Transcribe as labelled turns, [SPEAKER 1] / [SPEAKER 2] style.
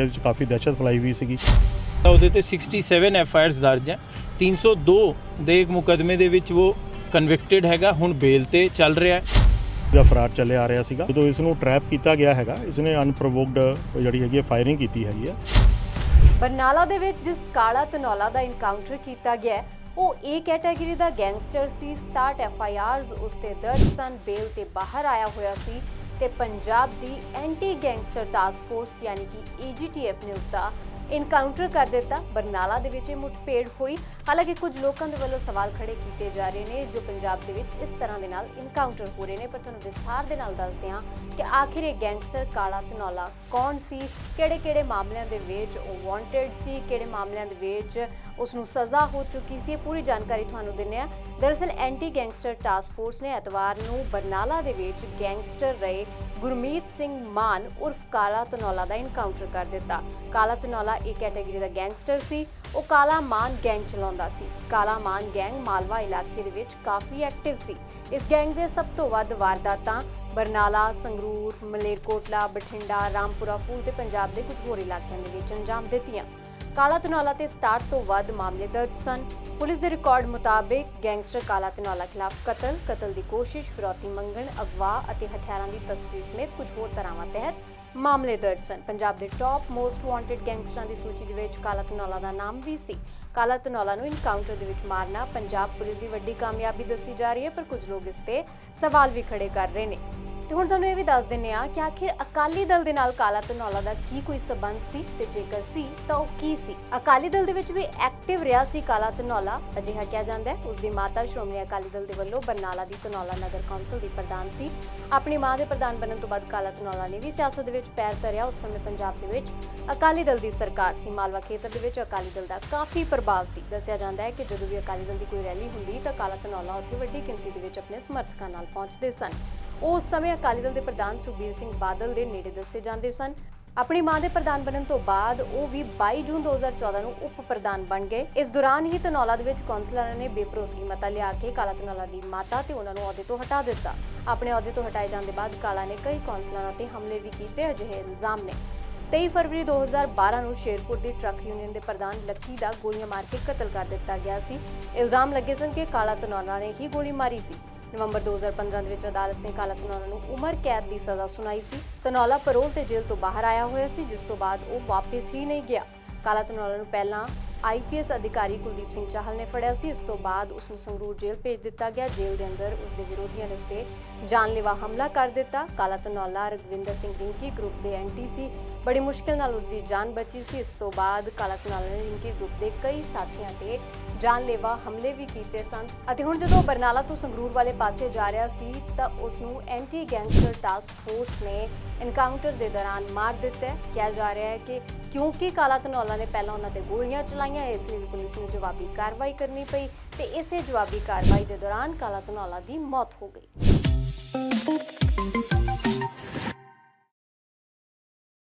[SPEAKER 1] ਵਿੱਚ ਕਾਫੀ ਦਹਿਸ਼ਤ ਫੈਲਾਈ ਹੋਈ ਸੀਗੀ।
[SPEAKER 2] ਉਹਦੇ ਤੇ 67 ਐਫ ਆਈ ਆਰਸ ਦਰਜ ਹੈ। 302 ਦੇ ਇੱਕ ਮੁਕਦਮੇ ਦੇ ਵਿੱਚ ਉਹ ਕਨਵਿਕਟਡ ਹੈਗਾ ਹੁਣ ਬੇਲ ਤੇ ਚੱਲ ਰਿਹਾ ਹੈ।
[SPEAKER 1] ਦਾ ਫਰਾਰ ਚੱਲਿਆ ਆ ਰਿਹਾ ਸੀਗਾ। ਜਦੋਂ ਇਸ ਨੂੰ ਟਰੈਪ ਕੀਤਾ ਗਿਆ ਹੈਗਾ ਇਸ ਨੇ ਅਨਪ੍ਰੋਵੋਕਡ ਜਿਹੜੀ ਹੈਗੀ ਫਾਇਰਿੰਗ ਕੀਤੀ ਹੈਗੀ ਹੈ।
[SPEAKER 3] ਬਰਨਾਲਾ ਦੇ ਵਿੱਚ ਜਿਸ ਕਾਲਾ ਤਨੌਲਾ ਦਾ ਇਨਕਾਊਂਟਰ ਕੀਤਾ ਗਿਆ ਉਹ ਏ ਕੈਟਾਗਰੀ ਦਾ ਗੈਂਗਸਟਰ ਸੀ। 67 ਐਫ ਆਈ ਆਰਸ ਉਸ ਤੇ ਦਰਜ ਸਨ। ਬੇਲ ਤੇ ਬਾਹਰ ਆਇਆ ਹੋਇਆ ਸੀ। ਤੇ ਪੰਜਾਬ ਦੀ ਐਂਟੀ ਗੈਂਗਸਟਰ ਟਾਸਕ ਫੋਰਸ ਯਾਨੀ ਕਿ ਏਜੀਟੀਐਫ ਨੇ ਉਸ ਦਾ ਇਨਕਾਊਂਟਰ ਕਰ ਦਿੱਤਾ। ਬਰਨਾਲਾ ਦੇ ਵਿੱਚ ਇਹ ਮੁਠਭੇੜ ਹੋਈ। ਹਾਲਾਂਕਿ ਕੁਝ ਲੋਕਾਂ ਦੇ ਵੱਲੋਂ ਸਵਾਲ ਖੜੇ ਕੀਤੇ ਜਾ ਰਹੇ ਨੇ ਜੋ ਪੰਜਾਬ ਦੇ ਵਿੱਚ ਇਸ ਤਰ੍ਹਾਂ ਦੇ ਨਾਲ ਇਨਕਾਊਂਟਰ ਹੋ ਰਹੇ ਨੇ। ਪਰ ਤੁਹਾਨੂੰ ਵਿਸਥਾਰ ਦੇ ਨਾਲ ਦੱਸਦੇ ਹਾਂ ਕਿ ਆਖਿਰ ਇਹ ਗੈਂਗਸਟਰ ਕਾਲਾ ਧਨੌਲਾ ਕੌਣ ਸੀ? ਕਿਹੜੇ-ਕਿਹੜੇ ਮਾਮਲਿਆਂ ਦੇ ਵਿੱਚ ਉਹ ਵਾਂਟਡ ਸੀ? ਕਿਹੜੇ ਮਾਮਲਿਆਂ ਦੇ ਵਿੱਚ ਉਸ ਨੂੰ ਸਜ਼ਾ ਹੋ ਚੁੱਕੀ ਸੀ? ਇਹ ਪੂਰੀ ਜਾਣਕਾਰੀ ਤੁਹਾਨੂੰ ਦਿੰਨੇ ਆ ਦਰਅਸਲ ਐਂਟੀ ਗੈਂਗਸਟਰ ਟਾਸਕ ਫੋਰਸ ਨੇ ਐਤਵਾਰ ਨੂੰ ਬਰਨਾਲਾ ਦੇ ਵਿੱਚ ਗੈਂਗਸਟਰ ਰਹੇ ਗੁਰਮੀਤ ਸਿੰਘ ਮਾਨ ਉਰਫ ਕਾਲਾ ਧਨੌਲਾ ਦਾ ਇਨਕਾਊਂਟਰ ਕਰ ਦਿੱਤਾ। ਕਾਲਾ ਧਨੌਲਾ ਇੱਕ ਕੈਟਾਗਰੀ ਦਾ ਗੈਂਗਸਟਰ ਸੀ। ਉਹ ਕਾਲਾ ਮਾਨ ਗੈਂਗ ਚਲਾਉਂਦਾ ਸੀ। ਕਾਲਾ ਮਾਨ ਗੈਂਗ ਮਾਲਵਾ ਇਲਾਕੇ ਦੇ ਵਿੱਚ ਕਾਫੀ ਐਕਟਿਵ ਸੀ। ਇਸ ਗੈਂਗ ਦੇ ਸਭ ਤੋਂ ਵੱਧ ਵਾਰਦਾਤਾਂ ਬਰਨਾਲਾ, ਸੰਗਰੂਰ, ਮਲੇਰਕੋਟਲਾ, ਬਠਿੰਡਾ, ਰਾਮਪੁਰਾ, ਫੂਲ ਤੇ ਪੰਜਾਬ ਦੇ ਕੁਝ ਹੋਰ ਇਲਾਕਿਆਂ ਦੇ ਵਿੱਚ ਅੰਜਾਮ ਦਿੱਤੀਆਂ। ਕਾਲਾ ਧਨੌਲਾ ਤੇ 67 ਤੋਂ ਵੱਧ ਮਾਮਲੇ ਦਰਜ ਸਨ। ਪੁਲਿਸ ਦੇ ਰਿਕਾਰਡ ਮੁਤਾਬਿਕ ਗੈਂਗਸਟਰ ਕਾਲਾ ਧਨੌਲਾ ਖਿਲਾਫ ਕਤਲ ਕਤਲ ਦੀ ਕੋਸ਼ਿਸ਼, ਫਿਰੌਤੀ ਮੰਗਣ ਅਗਵਾ ਅਤੇ ਹਥਿਆਰਾਂ ਦੀ ਤਸਕਰੀ ਸਮੇਤ ਕੁਝ ਹੋਰ ਧਾਰਾਵਾਂ ਤਹਿਤ ਮਾਮਲੇ ਦਰਜ ਸਨ। ਪੰਜਾਬ ਦੇ ਟਾਪ ਮੋਸਟ ਵਾਂਟਡ ਗੈਂਗਸਟਰਾਂ ਦੀ ਸੂਚੀ ਦੇ ਵਿੱਚ ਕਾਲਾ ਤਨੌਲਾ ਦਾ ਨਾਮ ਵੀ ਸੀ। ਕਾਲਾ ਤਨੌਲਾ ਨੂੰ ਇਨਕਾਊਂਟਰ ਦੇ ਵਿੱਚ ਮਾਰਨਾ ਪੰਜਾਬ ਪੁਲਿਸ ਦੀ ਵੱਡੀ ਕਾਮਯਾਬੀ ਦੱਸੀ ਜਾ ਰਹੀ ਹੈ, ਪਰ ਕੁਝ ਲੋਕ ਇਸ ਤੇ ਸਵਾਲ ਵੀ ਖੜੇ ਕਰ ਰਹੇ ਨੇ। ਤੇ ਹੁਣ ਤੁਹਾਨੂੰ ਇਹ ਵੀ ਦੱਸ ਦਿੰਨੇ ਆ ਕਿ ਆਖਿਰ ਅਕਾਲੀ ਦਲ ਦੇ ਨਾਲ ਕਾਲਾ ਧਨੌਲਾ ਦਾ ਕੀ ਕੋਈ ਸਬੰਧ ਸੀ ਤੇ ਜੇਕਰ ਸੀ ਤਾਂ ਉਹ ਕੀ ਸੀ? ਅਕਾਲੀ ਦਲ ਦੇ ਵਿੱਚ ਵੀ ਐਕਟਿਵ ਰਿਹਾ ਸੀ ਕਾਲਾ ਧਨੌਲਾ, ਅਜਿਹਾ ਕਿਹਾ ਜਾਂਦਾ ਹੈ। ਉਸ ਦੀ ਮਾਤਾ ਸ਼੍ਰੋਮਣੀ ਅਕਾਲੀ ਦਲ ਦੇ ਵੱਲੋਂ ਬਰਨਾਲਾ ਦੀ ਧਨੌਲਾ ਨਗਰ ਕੌਂਸਲ ਦੀ ਪ੍ਰਧਾਨ ਸੀ। ਆਪਣੀ ਮਾਂ ਦੇ ਪ੍ਰਧਾਨ ਬਣਨ ਤੋਂ ਬਾਅਦ ਕਾਲਾ ਧਨੌਲਾ ਨੇ ਵੀ ਸਿਆਸਤ ਦੇ ਵਿੱਚ ਪੈਰ ਧਰਿਆ। ਉਸ ਸਮੇਂ ਪੰਜਾਬ ਦੇ ਵਿੱਚ ਅਕਾਲੀ ਦਲ ਦੀ ਸਰਕਾਰ ਸੀ। ਮਾਲਵਾ ਖੇਤਰ ਦੇ ਵਿੱਚ ਅਕਾਲੀ ਦਲ ਦਾ ਕਾਫੀ ਪ੍ਰਭਾਵ ਸੀ। ਦੱਸਿਆ ਜਾਂਦਾ ਹੈ ਕਿ ਜਦੋਂ ਵੀ ਅਕਾਲੀ ਦਲ ਦੀ ਕੋਈ ਰੈਲੀ ਹੁੰਦੀ ਤਾਂ ਕਾਲਾ ਧਨੌਲਾ ਉੱਥੇ ਵੱਡੀ ਗਿਣਤੀ ਦੇ ਵਿੱਚ ਆਪਣੇ ਸਮਰਥਕਾਂ ਨਾਲ ਪਹੁੰਚਦੇ ਸਨ। ਉਹ ਉਸ ਸਮੇਂ ਅਕਾਲੀ ਦਲ ਦੇ ਪ੍ਰਧਾਨ ਸੁਖਬੀਰ ਸਿੰਘ ਬਾਦਲ ਦੇ ਨੇੜੇ ਦੱਸੇ ਜਾਂਦੇ ਸਨ। ਆਪਣੀ ਮਾਂ ਦੇ ਪ੍ਰਧਾਨ ਬਣਨ ਤੋਂ ਬਾਅਦ ਉਹ ਵੀ 22 ਜੂਨ 2014 ਨੂੰ ਉਪ ਪ੍ਰਧਾਨ ਬਣ ਗਏ। ਇਸ ਦੌਰਾਨ ਹੀ ਧਨੌਲਾ ਦੇ ਵਿੱਚ ਕੌਂਸਲਰਾਂ ਨੇ ਬੇਭਰੋਸਗੀ ਮਤਾ ਲਿਆ ਕੇ ਕਾਲਾ ਧਨੌਲਾ ਦੀ ਮਾਤਾ ਤੇ ਉਹਨਾਂ ਨੂੰ ਅਹੁਦੇ ਤੋਂ ਹਟਾ ਦਿੱਤਾ। ਆਪਣੇ ਅਹੁਦੇ ਤੋਂ ਹਟਾਏ ਜਾਣ ਦੇ ਬਾਅਦ ਕਾਲਾ ਨੇ ਕਈ ਕੌਂਸਲਰਾਂ ਤੇ ਹਮਲੇ ਵੀ ਕੀਤੇ, ਅਜਿਹੇ ਇਲਜ਼ਾਮ ਨੇ। 23 ਫਰਵਰੀ 2012 ਨੂੰ ਸ਼ੇਰਪੁਰ ਦੀ ਟਰੱਕ ਯੂਨੀਅਨ ਦੇ ਪ੍ਰਧਾਨ ਲੱਕੀ ਦਾ ਗੋਲੀਆਂ ਮਾਰ ਕੇ ਕਤਲ ਕਰ ਦਿੱਤਾ ਗਿਆ ਸੀ। ਇਲਜ਼ਾਮ ਲੱਗੇ ਸਨ ਕਿ ਕਾਲਾ ਤਨੌਲਾ ਨੇ ਹੀ ਗੋਲੀ ਮਾਰੀ ਸੀ। ਨਵੰਬਰ 2015 ਦੇ ਵਿੱਚ ਅਦਾਲਤ ਨੇ ਕਾਲਾ ਧਨੌਲਾ ਨੂੰ ਉਮਰ ਕੈਦ ਦੀ ਸਜ਼ਾ ਸੁਣਾਈ ਸੀ। ਧਨੌਲਾ ਪੈਰੋਲ ਤੇ ਜੇਲ੍ਹ ਤੋਂ ਬਾਹਰ ਆਇਆ ਹੋਇਆ ਸੀ, ਜਿਸ ਤੋਂ ਬਾਅਦ ਉਹ ਵਾਪਸ ਹੀ ਨਹੀਂ ਗਿਆ। ਕਾਲਾ ਧਨੌਲਾ ਨੂੰ ਪਹਿਲਾਂ ਆਈਪੀਐਸ ਅਧਿਕਾਰੀ ਕੁਲਦੀਪ ਸਿੰਘ ਚਾਹਲ ਨੇ ਫੜਿਆ ਸੀ, ਇਸ ਤੋਂ ਬਾਅਦ ਉਸ ਨੂੰ ਸੰਗਰੂਰ ਜੇਲ੍ਹ ਭੇਜ ਦਿੱਤਾ ਗਿਆ। ਜੇਲ੍ਹ ਦੇ ਅੰਦਰ ਉਸ ਦੇ ਵਿਰੋਧੀਆਂ ਨੇ ਉਸ ਤੇ ਜਾਨਲੇਵਾ ਹਮਲਾ ਕਰ ਦਿੱਤਾ। ਕਾਲਾ ਤਨੌਲਾ ਰਗਵਿੰਦਰ ਸਿੰਘ ਰਿੰਕੀ ਗਰੁੱਪ ਦੇ ਐਂਟੀ ਸੀ ਬੜੀ ਮੁਸ਼ਕਿਲ ਨਾਲ ਉਸ ਦੀ ਜਾਨ ਬਚੀ ਸੀ। ਇਸ ਤੋਂ ਬਾਅਦ ਕਾਲਾ ਧਨੌਲਾ ਨੇ ਰਿੰਕੀ ਗਰੁੱਪ ਦੇ ਕਈ ਸਾਥੀਆਂ ਤੇ ਜਾਨਲੇਵਾ ਹਮਲੇ ਵੀ ਕੀਤੇ ਸਨ ਅਤੇ ਹੁਣ ਜਦੋਂ ਬਰਨਾਲਾ ਤੋਂ ਸੰਗਰੂਰ ਵਾਲੇ ਪਾਸੇ ਜਾ ਰਿਹਾ ਸੀ, ਤਾਂ ਉਸ ਨੂੰ ਐਂਟੀ ਗੈਂਗਸਟਰ ਟਾਸਕ ਫੋਰਸ ਨੇ ਐਨਕਾਊਂਟਰ ਦੇ ਦੌਰਾਨ ਮਾਰ ਦਿੱਤਾ। ਹੈ ਕਿਹਾ ਜਾ ਰਿਹਾ ਹੈ ਕਿ ਕਿਉਂਕਿ ਕਾਲਾ ਧਨੌਲਾ ਨੇ ਪਹਿਲਾਂ ਉਹਨਾਂ ਤੇ ਗੋਲੀਆਂ ਚਲਾਈਆਂ, ਇਸ ਲਈ ਪੁਲਿਸ ਨੂੰ ਜਵਾਬੀ ਕਾਰਵਾਈ ਕਰਨੀ ਪਈ ਤੇ ਇਸੇ ਜਵਾਬੀ ਕਾਰਵਾਈ ਦੇ ਦੌਰਾਨ ਕਾਲਾ ਧਨੌਲਾ ਦੀ ਮੌਤ ਹੋ ਗਈ।